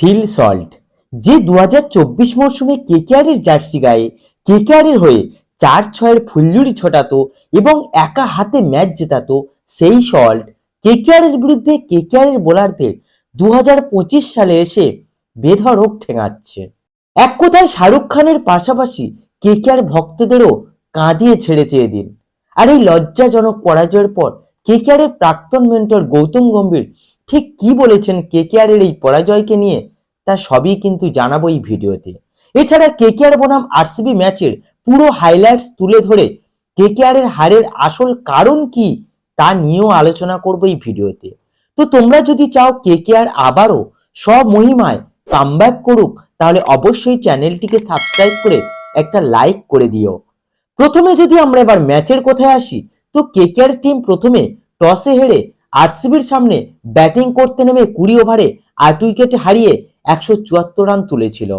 Phil Salt, যে দু হাজার চব্বিশ মরশুমে কেকেআরের জার্সি গায়ে, কেকেআরের হয়ে চার ছয়ের ফুলঝুরি ছোটাতো এবং একা হাতে ম্যাচ জেতাতো সেই সল্ট। কেকেআরের বিরুদ্ধে কেকেআরের বোলারদের দু হাজার পঁচিশ সালে এসে বেধড়ক ঠেঙাচ্ছে। এক কথায় শাহরুখ খানের পাশাপাশি কেকেআর ভক্তদেরও কাঁদিয়ে ছেড়ে চেয়ে দিন আর এই লজ্জাজনক পরাজয়ের পর কেকেআরের প্রাক্তন মেন্টর গৌতম গম্ভীর ঠিক কি বলেছেন কে কেকেআরের এই পরাজয়কে নিয়ে, তা সবই কিন্তু জানাব এই ভিডিওতে। এছাড়া কে কেকেআর বনাম আরসিবি ম্যাচের পুরো হাইলাইটস তুলে ধরে কে কেকেআরের হারের আসল কারণ কি, তা নিয়েও আলোচনা করব এই ভিডিওতে। তো তোমরা যদি চাও কে কেকেআর আবারও সব মহিমায় কামব্যাক করুক, তাহলে অবশ্যই চ্যানেলটিকে সাবস্ক্রাইব করে একটা লাইক করে দিও। প্রথমে যদি আমরা এবার ম্যাচের কোথায় আসি, তো কেকেআর টিম প্রথমে টসে হেরে আরসিবির সামনে ব্যাটিং করতে নেমে কুড়ি ওভারে আট উইকেটে হারিয়ে একশো চুয়াত্তর রান তুলেছিল।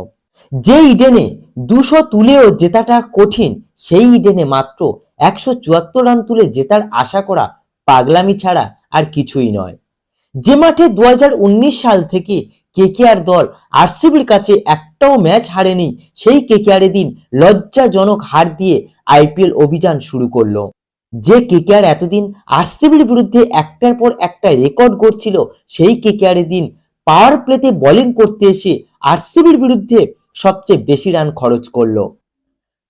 যে ইডেনে দুশো তুলেও জেতাটা কঠিন, সেই ইডেনে মাত্র একশো চুয়াত্তর রান তুলে জেতার আশা করা পাগলামি ছাড়া আর কিছুই নয়। যে মাঠে দু হাজার উনিশ সাল থেকে কেকেআর দল আরসিবির কাছে একটাও ম্যাচ হারেনি, সেই কেকেআরে দিন লজ্জাজনক হার দিয়ে আইপিএল অভিযান শুরু করল। যে কেকেআর এতদিন আরসিবির বিরুদ্ধে একটার পর একটা রেকর্ড করছিল সেই কেকেআর দিন পাওয়ার প্লেতে বোলিং করতে এসে আরসিবির বিরুদ্ধে সবচেয়ে বেশি রান খরচ করল।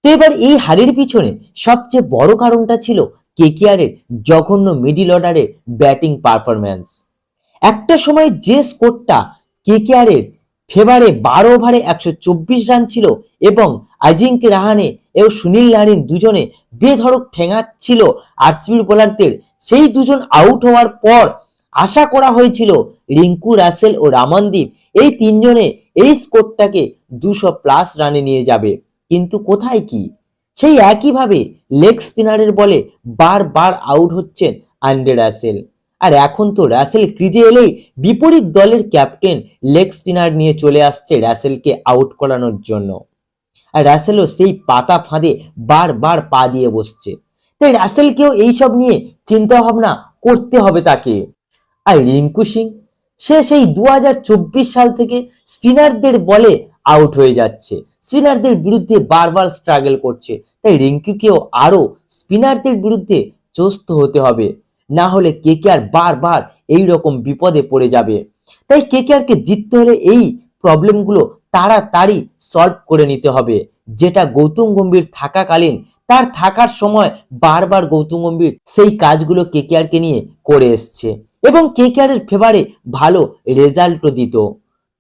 তো এবার এই হারের পিছনে সবচেয়ে বড় কারণটা ছিল কেকেআরের জঘন্য মিডিল অর্ডারের ব্যাটিং পারফরম্যান্স একটা সময় যে স্কোরটা কেকেআরের ফেভারে বারো ওভারে একশো চব্বিশ রান ছিল এবং আজিঙ্কে রাহানে এবং সুনীল নারিন দুজনে বেধড়ক ঠেঙাচ্ছিল আরসিবির বোলারদের। সেই দুজন আউট হওয়ার পর আশা করা হয়েছিল রিঙ্কু রাসেল ও রামনদীপ এই তিনজনে এই স্কোরটাকে দুশো প্লাস রানে নিয়ে যাবে। কিন্তু কোথায় কি? সেই একইভাবে লেগ স্পিনারের বলে বারবার আউট হচ্ছেন আন্ডে রাসেল। আর এখন তো রাসেল ক্রিজে এলেই বিপরীত দলের ক্যাপ্টেন লেগ স্পিনার নিয়ে চলে আসছে রাসেলকে আউট করানোর জন্য। আর রাসেলও সেই পাতা ফাঁদে বারবার পা দিয়ে বসছে। তাই রাসেলকেও এইসব নিয়ে চিন্তা ভাবনা করতে হবে তাকে। আর রিঙ্কু সিং, সে সেই দু হাজার চব্বিশ সাল থেকে স্পিনারদের বলে আউট হয়ে যাচ্ছে। স্পিনারদের বিরুদ্ধে বারবার স্ট্রাগল করছে। তাই রিঙ্কুকেও আরও স্পিনারদের বিরুদ্ধে চস্ত হতে হবে। না হলে কেকেআর বারবার এই রকম বিপদে পড়ে যাবে। তাই কেকেআরকে জিততে হলে এই প্রবলেমগুলো তাড়াতাড়ি সলভ করে নিতে হবে। যেটা গৌতম গম্ভীর থাকাকালীন, তার থাকার সময় বারবার গৌতম গম্ভীর সেই কাজগুলো কেকেআরকে নিয়ে করে এসছে এবং কেকেআরের ফেভারে ভালো রেজাল্টও দিত।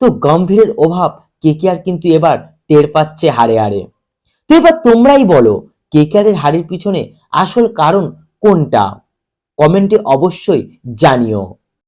তো গম্ভীরের অভাব কেকেআর কিন্তু এবার টের পাচ্ছে হারে হারে। তো এবার তোমরাই বলো কেকেআরের হারের পিছনে আসল কারণ কোনটা? কমেন্টে অবশ্যই জানিও।